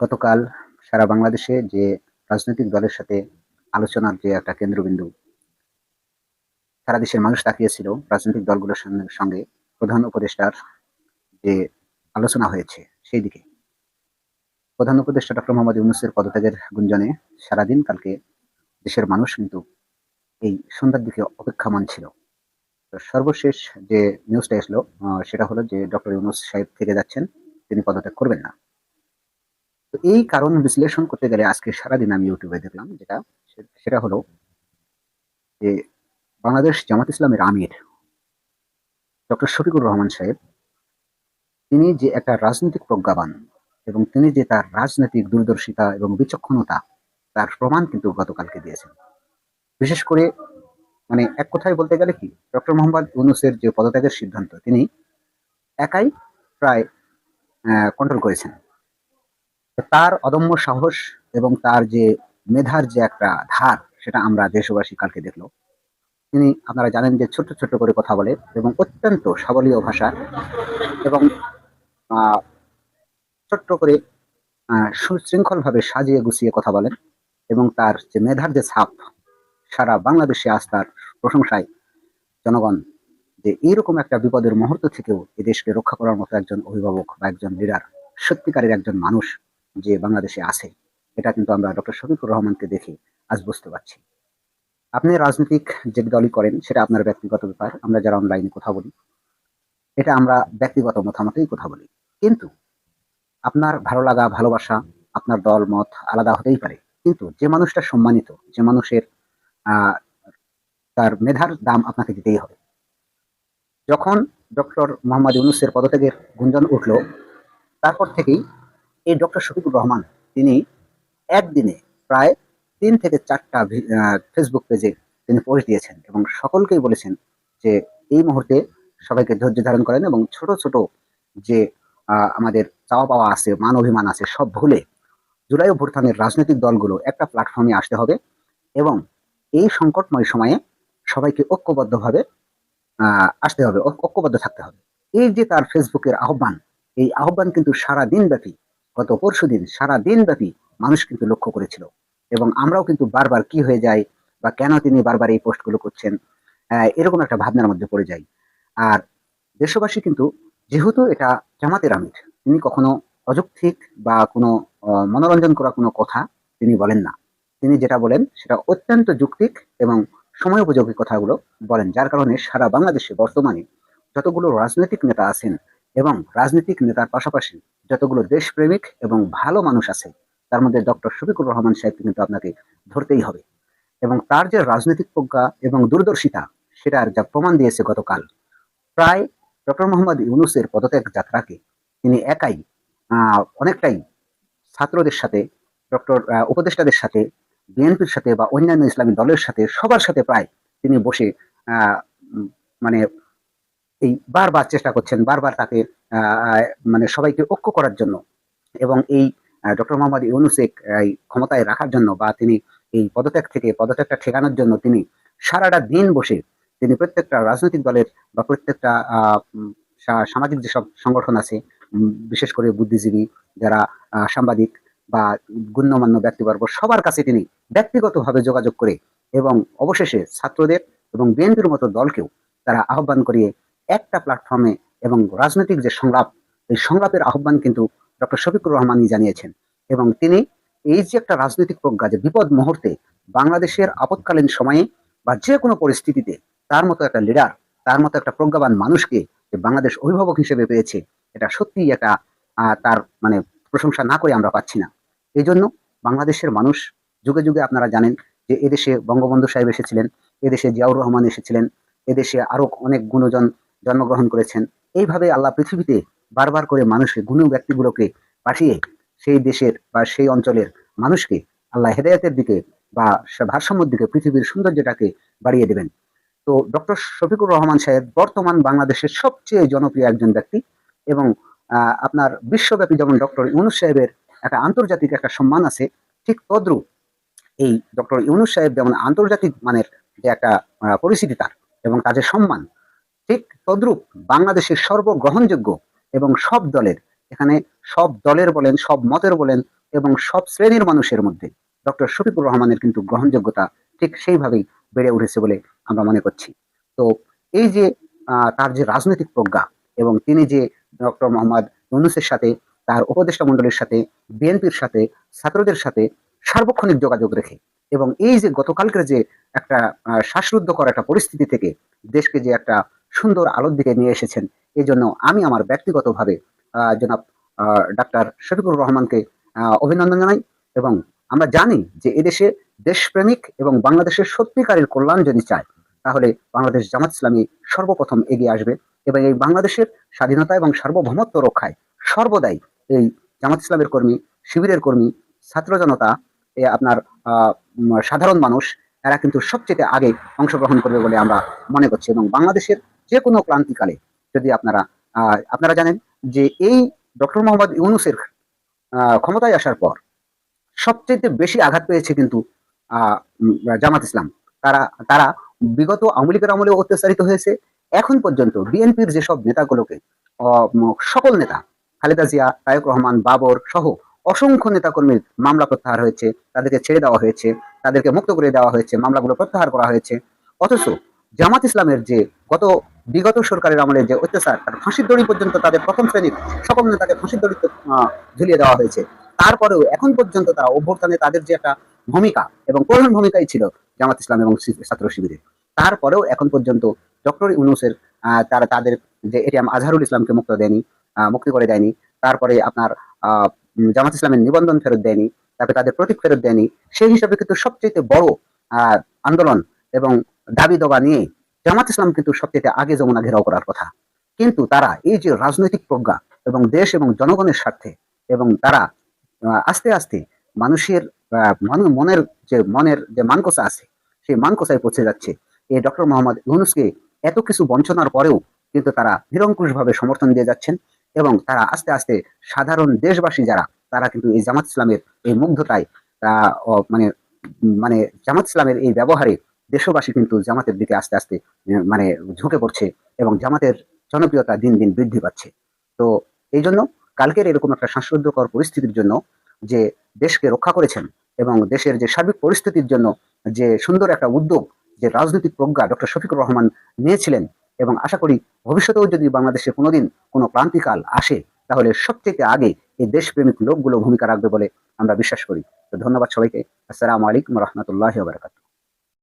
গতকাল সারা বাংলাদেশে যে রাজনৈতিক দলের সাথে আলোচনার যে একটা কেন্দ্রবিন্দু, সারা দেশের মানুষ তাকিয়েছিল রাজনৈতিক দলগুলোর সঙ্গে- প্রধান উপদেষ্টার যে আলোচনা হয়েছে সেই দিকে। প্রধান উপদেষ্টা ডক্টর মোহাম্মদ ইউনুসের পদত্যাগের গুঞ্জনে সারাদিন কালকে দেশের মানুষ কিন্তু এই সন্ধ্যার দিকে অপেক্ষামান ছিল। সর্বশেষ যে নিউজটা এসলো সেটা হলো যে ডক্টর ইউনুস সাহেব থেকে যাচ্ছেন, তিনি পদত্যাগ করবেন না। তো এই কারণ বিশ্লেষণ করতে গেলে আজকে সারাদিন আমি ইউটিউবে দেখলাম, যেটা সেটা হলো যে বাংলাদেশ জামাত ইসলামের আমির ডক্টর শফিকুর রহমান সাহেব, তিনি যে একটা রাজনৈতিক প্রজ্ঞাবান এবং তিনি যে তার রাজনৈতিক দূরদর্শিতা এবং বিচক্ষণতা, তার প্রমাণ কিন্তু গতকালকে দিয়েছেন। বিশেষ করে মানে এক কথায় বলতে গেলে কি? ডক্টর মোহাম্মদ ইউনুসের যে পদত্যাগের সিদ্ধান্ত, তিনি একাই প্রায় কন্ট্রোল করেছেন। তার অদম্য সাহস এবং তার যে মেধার যে একটা ধার, সেটা আমরা দেশবাসী কালকে দেখল। তিনি, আপনারা জানেন যে ছোট্ট ছোট্ট করে কথা বলে এবং অত্যন্ত সাবলীয় ভাষা এবং ছোট্ট করে সুশৃঙ্খলভাবে সাজিয়ে গুছিয়ে কথা বলেন এবং তার যে মেধার যে ছাপ, সারা বাংলাদেশে আজ তার প্রশংসায় জনগণ যে এইরকম একটা বিপদের মুহূর্ত থেকেও এই দেশকে রক্ষা করার মতো একজন অভিভাবক বা একজন লিডার সত্যিকারের একজন মানুষ যে বাংলাদেশে আছে, এটা কিন্তু আমরা ডক্টর শফিকুর রহমানকে দেখে আজ বুঝতে পারছি। আপনি রাজনৈতিক যে দলই করেন, সেটা আপনার ব্যক্তিগত ব্যাপার, আমরা যারা অনলাইনে কথা বলি, এটা আমরা ব্যক্তিগত মতামতেই কথা বলি। কিন্তু আপনার ভালো লাগা, ভালোবাসা, আপনার দল, মত আলাদা হতেই পারে। কিন্তু যে মানুষটা সম্মানিত, যে মানুষের তার মেধার দাম আপনাকে দিতেই হবে। যখন ডক্টর মোহাম্মদ ইউনুসের পদত্যাগের গুঞ্জন উঠল, তারপর থেকেই এই ডক্টর শফিকুর রহমান, তিনি একদিনে প্রায় তিন থেকে চারটা ফেসবুক পেজে তিনি পোস্ট দিয়েছেন এবং সকলকেই বলেছেন যে এই মুহূর্তে সবাইকে ধৈর্য ধারণ করেন এবং ছোট ছোট যে আমাদের চাওয়া পাওয়া আছে, মান অভিমান আছে, সব ভুলে জুলাই অভ্যুত্থানের রাজনৈতিক দলগুলো একটা প্ল্যাটফর্মে আসতে হবে এবং এই সংকটময় সময়ে সবাইকে ঐক্যবদ্ধভাবে আসতে হবে ঐক্যবদ্ধ থাকতে হবে। এই যে তার ফেসবুকের আহ্বান, এই আহ্বান কিন্তু সারা দিন ব্যাপী গত পরশু দিন সারা দিন ব্যাপী মানুষ কিন্তু লক্ষ্য করেছিল। এবং আমরাও কিন্তু বারবার কি হয়ে যায় বা কেন তিনি বারবার এই পোস্টগুলো করছেন এরকম একটা ভাবনার মধ্যে পড়ে যাই। আর দেশবাসী কিন্তু যেহেতু এটা জামাতের আমির, তিনি কখনো অযৌক্তিক বা কোনো মনোরঞ্জন করা কোনো কথা তিনি বলেন না। তিনি যেটা বলেন সেটা অত্যন্ত যুক্তিক এবং সময় উপযোগী কথাগুলো বলেন, যার কারণে সারা বাংলাদেশে বর্তমানে যতগুলো রাজনৈতিক নেতা আছেন এবং রাজনৈতিক নেতার পাশাপাশি যতগুলো দেশপ্রেমিক এবং ভালো মানুষ আছে, তার মধ্যে ডক্টর শফিকুর রহমান সাহেবকে কিন্তু আপনাকে ধরতেই হবে। এবং তার যে রাজনৈতিক প্রজ্ঞা এবং দূরদর্শিতা সেটার যা প্রমাণ দিয়েছে গতকাল, প্রায় ডক্টর মোহাম্মদ ইউনুসের পদত্যাগ যাত্রাকে তিনি একাই অনেকটাই ছাত্রদের সাথে, ডক্টর উপদেষ্টাদের সাথে বিএনপির সাথে বা অন্যান্য ইসলামী দলের সাথে সবার সাথে প্রায় তিনি বসে মানে এই বারবার চেষ্টা করছেন বারবার তাকে মানে সবাইকে ঐক্য করার জন্য এবং এই ডক্টর মোহাম্মদ ইউনুসেক ক্ষমতায় রাখার জন্য বা তিনি এই পদত্যাগ থেকে পদত্যাগটা ঠেকানোর জন্য তিনি সারাটা দিন বসে তিনি প্রত্যেকটা রাজনৈতিক দলের বা প্রত্যেকটা সামাজিক যেসব সংগঠন আছে বিশেষ করে বুদ্ধিজীবী যারা সাংবাদিক বা গণ্যমান্য ব্যক্তিবর্গ সবার কাছে তিনি ব্যক্তিগতভাবে যোগাযোগ করে এবং অবশেষে ছাত্রদের এবং বিএনপির মতো দলকেও তারা আহ্বান করিয়ে একটা প্ল্যাটফর্মে এবং রাজনৈতিক যে সংলাপ, এই সংলাপের আহ্বান কিন্তু ডক্টর শফিকুর রহমানই জানিয়েছেন। এবং তিনি এই যে একটা রাজনৈতিক প্রজ্ঞা, যে বিপদ মুহূর্তে বাংলাদেশের আপৎকালীন সময়ে বা যে কোনো পরিস্থিতিতে তার মতো একটা লিডার তার মতো একটা প্রজ্ঞাবান মানুষকে যে বাংলাদেশ অভিভাবক হিসেবে পেয়েছে, এটা সত্যিই একটা তার মানে প্রশংসা না করে আমরা পাচ্ছি না। এই জন্য বাংলাদেশের মানুষ যুগে যুগে আপনারা জানেন যে এদেশে বঙ্গবন্ধু সাহেব এসেছিলেন, এদেশে জিয়াউর রহমান এসেছিলেন, এদেশে আরও অনেক গুণজন জন্মগ্রহণ করেছেন। এইভাবে আল্লাহ পৃথিবীতে বারবার করে মানুষকে, গুণ ব্যক্তিগুলোকে পাঠিয়ে সেই দেশের বা সেই অঞ্চলের মানুষকে আল্লাহ হেদায়তের দিকে বা ভারসাম্যের দিকে, পৃথিবীর সৌন্দর্যটাকে বাড়িয়ে দেবেন। তো ডক্টর শফিকুর রহমান সাহেব বর্তমান বাংলাদেশের সবচেয়ে জনপ্রিয় একজন ব্যক্তি এবং আপনার বিশ্বব্যাপী যেমন ডক্টর ইউনুস সাহেবের একটা আন্তর্জাতিক একটা সম্মান আছে, ঠিক তদ্রুপ এই ডক্টর ইউনুস সাহেব যেমন আন্তর্জাতিক মানের যে একটা পরিস্থিতি তার এবং কাজের সম্মান, ঠিক তদ্রূপ বাংলাদেশের সর্বগ্রহণযোগ্য এবং সব দলের, এখানে সব দলের বলেন, সব মতের বলেন এবং সব শ্রেণির মানুষের মধ্যে ডক্টর শফিকুর রহমানের কিন্তু গ্রহণযোগ্যতা ঠিক সেইভাবেই বেড়ে উঠেছে বলে আমরা মনে করছি। তো এই যে তার যে রাজনৈতিক প্রজ্ঞা এবং তিনি যে ডক্টর মোহাম্মদ ইউনুসের সাথে তার উপদেষ্টা মণ্ডলীর সাথে, বিএনপির সাথে, ছাত্রদের সাথে সার্বক্ষণিক যোগাযোগ রেখে এবং এই যে গতকালকের যে একটা শ্বাসরুদ্ধকর একটা পরিস্থিতি থেকে দেশকে যে একটা সুন্দর আলোর দিকে নিয়ে এসেছেন, এই জন্য আমি আমার ব্যক্তিগতভাবে জনাব ডাক্তার শফিকুর রহমানকে অভিনন্দন জানাই এবং আমরা জানি যে এদেশে দেশপ্রেমিক এবং বাংলাদেশের সত্যিকারের কল্যাণ যদি চায়, তাহলে বাংলাদেশ জামাত ইসলামী সর্বপ্রথম এগিয়ে আসবে এবং এই বাংলাদেশের স্বাধীনতা এবং সার্বভৌমত্ব রক্ষায় সর্বদাই এই জামাত ইসলামের কর্মী, শিবিরের কর্মী, ছাত্র জনতা আপনার সাধারণ মানুষ, এরা কিন্তু সবচেয়ে আগে অংশগ্রহণ করবে বলে আমরা মনে করছি এবং বাংলাদেশের যে কোনো ক্রান্তিকালে যদি আপনারা আপনারা জানেন যে এই ডক্টর মোহাম্মদ ইউনুসের ক্ষমতায় আসার পর সবচেয়ে বেশি আঘাত পেয়েছে কিন্তু জামাত ইসলাম। তারা তারা বিগত আওয়ামী লীগের আমলে অত্যাচারিত হয়েছে। এখন পর্যন্ত বিএনপির যেসব নেতাগুলোকে সকল নেতা খালেদা জিয়া তায়েক রহমান, বাবর সহ অসংখ্য নেতাকর্মীর মামলা প্রত্যাহার হয়েছে। তাদেরকে ছেড়ে দেওয়া হয়েছে। তাদেরকে মুক্ত করে দেওয়া হয়েছে। মামলাগুলো প্রত্যাহার করা হয়েছে। অথচ জামাত ইসলামের যে গত বিগত সরকারের আমলে যে অত্যাচার, তার ফাঁসির দড়ি পর্যন্ত তাদের প্রথম শ্রেণির সকল নেতাকে ফাঁসির দড়িতে ঝুলিয়ে দেওয়া হয়েছে। তারপরেও এখন পর্যন্ত তারা অভ্যর্থনে তাদের যে একটা ভূমিকা এবং প্রধান ভূমিকাই ছিল জামাত ইসলাম এবং ছাত্র শিবিরের। তারপরেও এখন পর্যন্ত ডক্টর ইউনুসের তারা তাদের যে এটিএম আজহারুল ইসলামকে মুক্ত দেয়নি। মুক্তি করে দেয়নি। তারপরে আপনার জামাত ইসলামের নিবন্ধন ফেরত দেয়নি, তারপরে তাদের প্রতীক ফেরত দেয়নি। সেই হিসাবে কিন্তু সবচেয়ে বড় আন্দোলন এবং দাবি দবা নিয়ে জামাত ইসলাম কিন্তু সবচেয়ে আগে যমুনা ঘেরাও করার কথা। কিন্তু তারা এই যে রাজনৈতিক প্রজ্ঞা এবং দেশ এবং জনগণের স্বার্থে এবং তারা আস্তে আস্তে মানুষের মনের যে মনের যে মানকোসা আছে, সেই মানকোসায় পৌঁছে যাচ্ছে। এই ডক্টর মোহাম্মদ ইউনুসকে এত কিছু বঞ্চনার পরেও কিন্তু তারা নিরঙ্কুশ সমর্থন দিয়ে যাচ্ছেন। এবং তারা আস্তে আস্তে সাধারণ দেশবাসী যারা, তারা কিন্তু এই জামাত ইসলামের এই মুগ্ধতায় ও মানে মানে জামাত ইসলামের এই ব্যবহারে দেশবাসী কিন্তু জামাতের দিকে আস্তে আস্তে মানে ঝুঁকে পড়ছে এবং জামাতের জনপ্রিয়তা দিন দিন বৃদ্ধি পাচ্ছে। তো এই জন্য কালকের এরকম একটা শ্বাসরুদ্ধকর পরিস্থিতির জন্য যে দেশকে রক্ষা করেছেন এবং দেশের যে সার্বিক পরিস্থিতির জন্য যে সুন্দর একটা উদ্যোগ, যে রাজনৈতিক প্রজ্ঞা ডক্টর শফিকুর রহমান নিয়েছিলেন এবং আশা করি ভবিষ্যতেও যদি বাংলাদেশে কোনোদিন কোনো ক্রান্তিকাল আসে, তাহলে সবথেকে আগে এই দেশপ্রেমিক লোকগুলো ভূমিকা রাখবে বলে আমরা বিশ্বাস করি। তো ধন্যবাদ সবাইকে। আসসালামু আলাইকুম রহমতুল্লাহ বারকাত